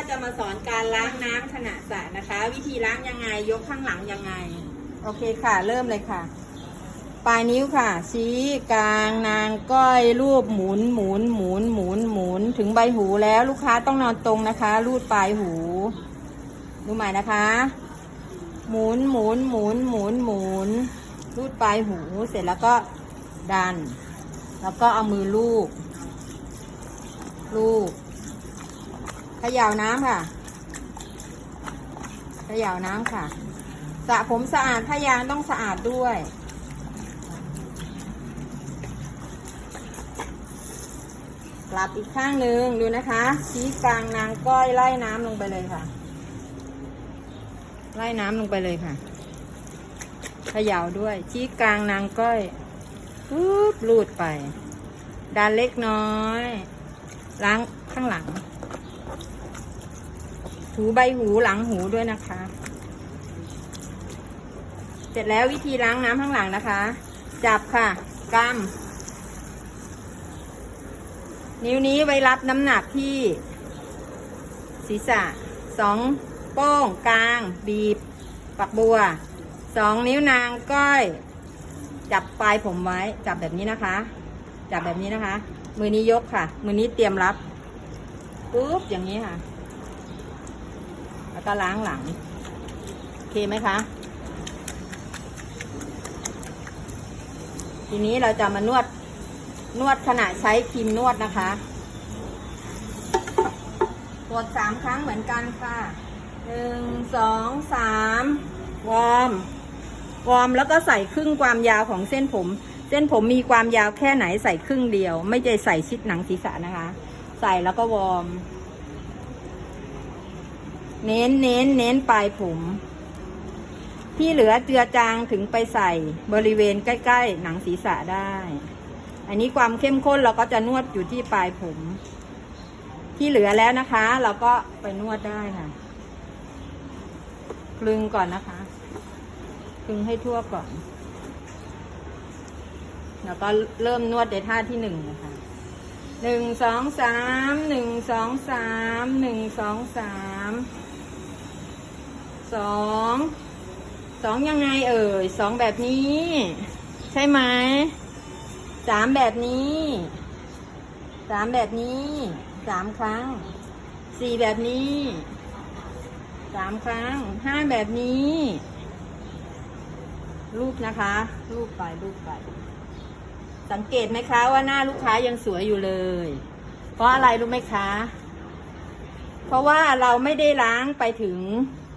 ก็จะมาสอนการล้างน้ำขณะสระนะคะ วิธีล้างยังไงยกข้างหลังยังไง โอเคค่ะ เริ่มเลยค่ะ ปลายนิ้วค่ะ ชี้กลางนางก้อยรูปหมุนหมุนหมุนหมุนหมุนถึงใบหูแล้วลูกค้าต้องนอนตรงนะคะ รูดปลายหูดูใหม่นะคะ หมุนหมุนหมุนหมุนหมุนรูดปลายหูเสร็จแล้วก็ดัน แล้วก็เอามือลูบลูบ ย่าน้ำค่ะเขย่าน้ำค่ะสระผมสะอาดผ้ายางต้องสะอาดด้วยกลับอีกข้างหนึ่งดูนะคะ ชี้กลางนางก้อยไล่น้ำลงไปเลยค่ะ ไล่น้ำลงไปเลยค่ะเขย่าด้วย ชี้กลางนางก้อยปุ๊บลูดไปดันเล็กน้อย ล้างข้างหลัง ถูใบหูหลังหูด้วยนะคะ เสร็จแล้ววิธีล้างน้ำข้างหลังนะคะ จับค่ะกำนิ้วนี้ไว้รับน้ำหนักที่ ศีรษะสองโป้งกลาง บีบ ปักบัวสองนิ้วนางก้อย จับปลายผมไว้ จับแบบนี้นะคะ จับแบบนี้นะคะ มือนี้ยกค่ะ มือนี้เตรียมรับปุ๊บอย่างนี้ค่ะ แล้วก็ล้างหลัง โอเคไหมคะ ทีนี้เราจะมานวดนวดขณะใช้ครีมนวดนะคะกดสามครั้งเหมือนกันค่ะหนึ่งสองสามวอร์มวอร์มแล้วก็ใส่ครึ่งความยาวของเส้นผม เส้นผมมีความยาวแค่ไหนใส่ครึ่งเดียว ไม่ใจใส่ชิดหนังศีรษะนะคะ ใส่แล้วก็วอร์ม เน้นเน้นเน้นปลายผม ที่เหลือเจือจางถึงไปใส่บริเวณใกล้ๆ หนังศีรษะได้ อันนี้ความเข้มข้นเราก็จะนวดอยู่ที่ปลายผม ที่เหลือแล้วนะคะ เราก็ไปนวดได้ค่ะคลึงก่อนนะคะคลึงให้ทั่วก่อน แล้วก็เริ่มนวดในท่าที่หนึ่งนะคะหนึ่งสองสามหนึ่งสองสามหนึ่งสองสาม สองสองยังไงเอ่ยสองแบบนี้ ใช่ไหมสามแบบนี้สามแบบนี้สามครั้งสี่แบบนี้สามครั้งห้าแบบนี้รูปนะคะรูปไปรูปไป สังเกตไหมคะว่าหน้าลูกค้ายังสวยอยู่เลย เพราะอะไรรู้ไหมคะ เพราะว่าเราไม่ได้ล้างไปถึง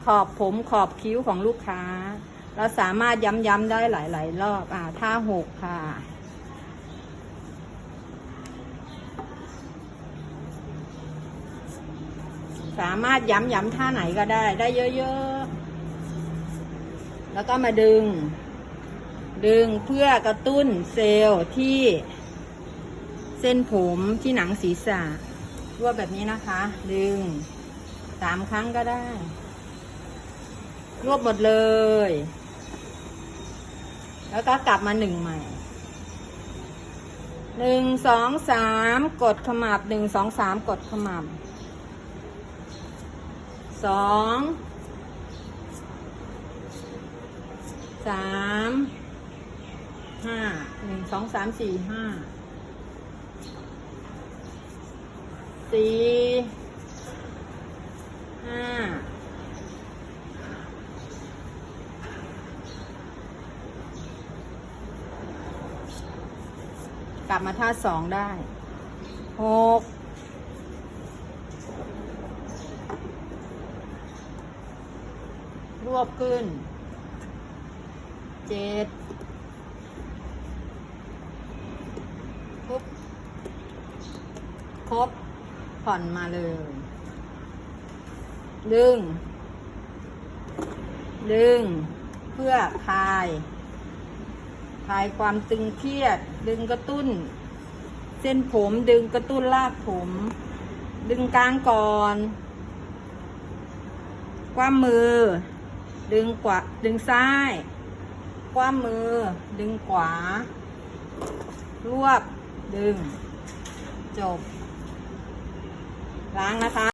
ขอบผมขอบคิ้วของลูกค้า เราสามารถย้ำๆได้หลาย ๆ รอบอ่าท่าหกค่ะสามารถย้ำย้ำท่าไหนก็ได้ ได้เยอะๆ แล้วก็มาดึง ดึงเพื่อกระตุ้นเซลล์ที่เส้นผมที่หนังศีรษะรวบแบบนี้นะคะ ดึงสามครั้งก็ได้ รวบหมดเลย แล้วก็กลับมาหนึ่งใหม่หนึ่งสองสามกดขมับหนึ่งสองสามกดขมับสองสามห้าหนึ่งสองสามสี่ห้าสี่ห้า กลับมาท่าสองได้หกรวบขึ้นเจ็ดปุ๊บครบ ผ่อนมาเลยดึง ดึง เพื่อคลาย ลายความตึงเครียด ดึงกระตุ้น เส้นผมดึงกระตุ้นรากผม ดึงกลางก่อนคว้ามือ ดึงขวาดึงซ้ายคว้ามือ ดึงขวารวบ ดึง จบ ล้างนะคะ